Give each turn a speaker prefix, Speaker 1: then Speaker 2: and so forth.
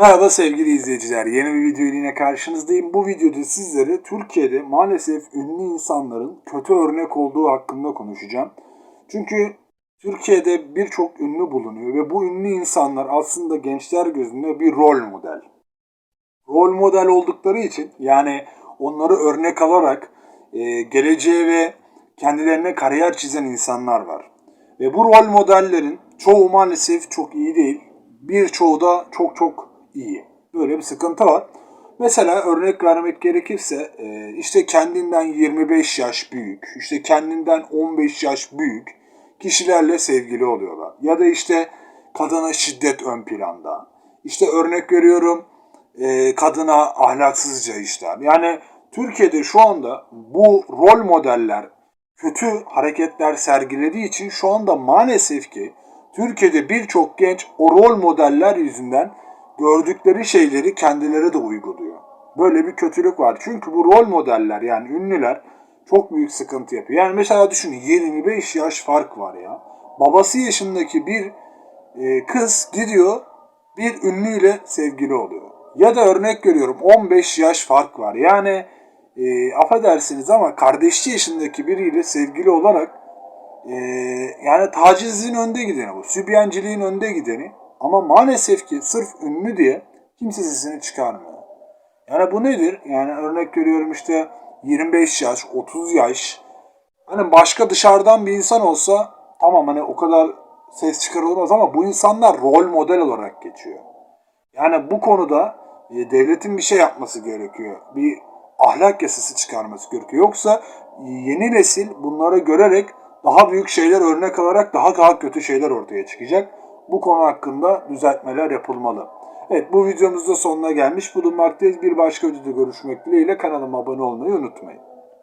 Speaker 1: Merhaba sevgili izleyiciler. Yeni bir video yine karşınızdayım. Bu videoda sizlere Türkiye'de maalesef ünlü insanların kötü örnek olduğu hakkında konuşacağım. Çünkü Türkiye'de birçok ünlü bulunuyor ve bu ünlü insanlar aslında gençler gözünde bir rol model. Rol model oldukları için yani onları örnek alarak e, geleceğe ve kendilerine kariyer çizen insanlar var. Ve bu rol modellerin çoğu maalesef çok iyi değil. Birçoğu da çok çok iyi. Böyle bir sıkıntı var. Mesela örnek vermek gerekirse e, işte kendinden 25 yaş büyük, işte kendinden 15 yaş büyük kişilerle sevgili oluyorlar. Ya da işte kadına şiddet ön planda. İşte örnek veriyorum e, kadına ahlaksızca işler. Yani Türkiye'de şu anda bu rol modeller kötü hareketler sergilediği için şu anda maalesef ki Türkiye'de birçok genç o rol modeller yüzünden gördükleri şeyleri kendileri de uyguluyor. Böyle bir kötülük var. Çünkü bu rol modeller yani ünlüler çok büyük sıkıntı yapıyor. Yani mesela düşünün 25 yaş fark var ya. Babası yaşındaki bir e, kız gidiyor bir ünlüyle sevgili oluyor. Ya da örnek veriyorum 15 yaş fark var. Yani e, affedersiniz ama kardeşi yaşındaki biriyle sevgili olarak e, yani tacizliğin önde gideni bu. Sübyanciliğin önde gideni. Ama maalesef ki sırf ünlü diye kimse sesini çıkarmıyor. Yani bu nedir? Yani örnek veriyorum işte 25 yaş, 30 yaş. Hani başka dışarıdan bir insan olsa tamam hani o kadar ses çıkarılmaz ama bu insanlar rol model olarak geçiyor. Yani bu konuda e, devletin bir şey yapması gerekiyor. Bir ahlak yasası çıkarması gerekiyor. Yoksa e, yeni nesil bunları görerek daha büyük şeyler örnek alarak daha daha kötü şeyler ortaya çıkacak. Bu konu hakkında düzeltmeler yapılmalı. Evet bu videomuzda sonuna gelmiş bulunmaktayız. Bir başka videoda görüşmek dileğiyle kanalıma abone olmayı unutmayın.